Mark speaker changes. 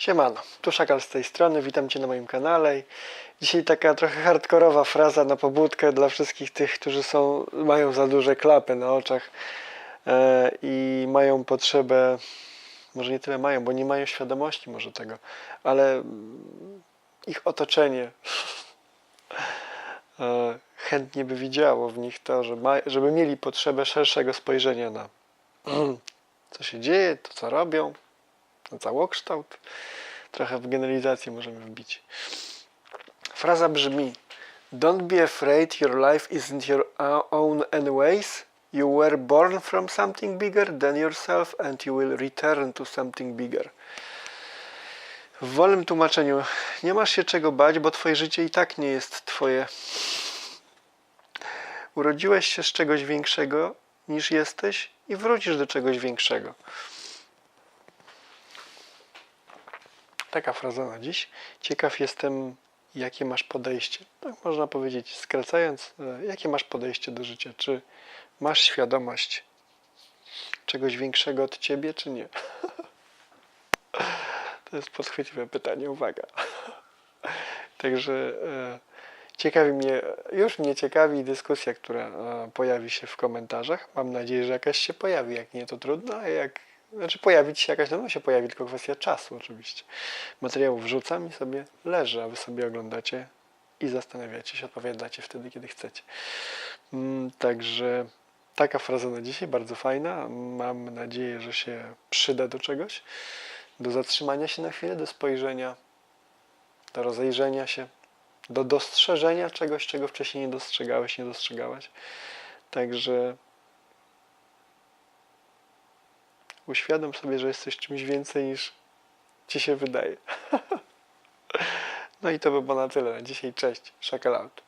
Speaker 1: Siemano, tu Szakal z tej strony, witam Cię na moim kanale. Dzisiaj taka trochę hardkorowa fraza na pobudkę dla wszystkich tych, którzy są, mają za duże klapy na oczach e, i mają potrzebę, może nie tyle mają, bo nie mają świadomości może tego, ale ich otoczenie e, chętnie by widziało w nich to, że żeby mieli potrzebę szerszego spojrzenia na co się dzieje, to co robią, całokształt. Trochę w generalizację możemy wbić. Fraza brzmi: Don't be afraid your life isn't your own anyways. You were born from something bigger than yourself and you will return to something bigger. W wolnym tłumaczeniu nie masz się czego bać, bo twoje życie i tak nie jest twoje. Urodziłeś się z czegoś większego niż jesteś i wrócisz do czegoś większego. Taka fraza na dziś. Ciekaw jestem, jakie masz podejście. Tak można powiedzieć, skracając, e, jakie masz podejście do życia? Czy masz świadomość czegoś większego od ciebie, czy nie? To jest podchwytliwe pytanie, uwaga. Także e, ciekawi mnie, już mnie ciekawi dyskusja, która e, pojawi się w komentarzach. Mam nadzieję, że jakaś się pojawi. Jak nie, to trudno, a jak znaczy pojawić się jakaś, no, no się pojawi, tylko kwestia czasu oczywiście. Materiał wrzucam i sobie leży, a wy sobie oglądacie i zastanawiacie się, odpowiadacie wtedy, kiedy chcecie. Mm, Także taka fraza na dzisiaj, bardzo fajna. Mam nadzieję, że się przyda do czegoś, do zatrzymania się na chwilę, do spojrzenia, do rozejrzenia się, do dostrzeżenia czegoś, czego wcześniej nie dostrzegałeś, nie dostrzegałaś. Także uświadom sobie, że jesteś czymś więcej niż ci się wydaje. No i to by było na tyle dzisiaj. Cześć, Shackle out.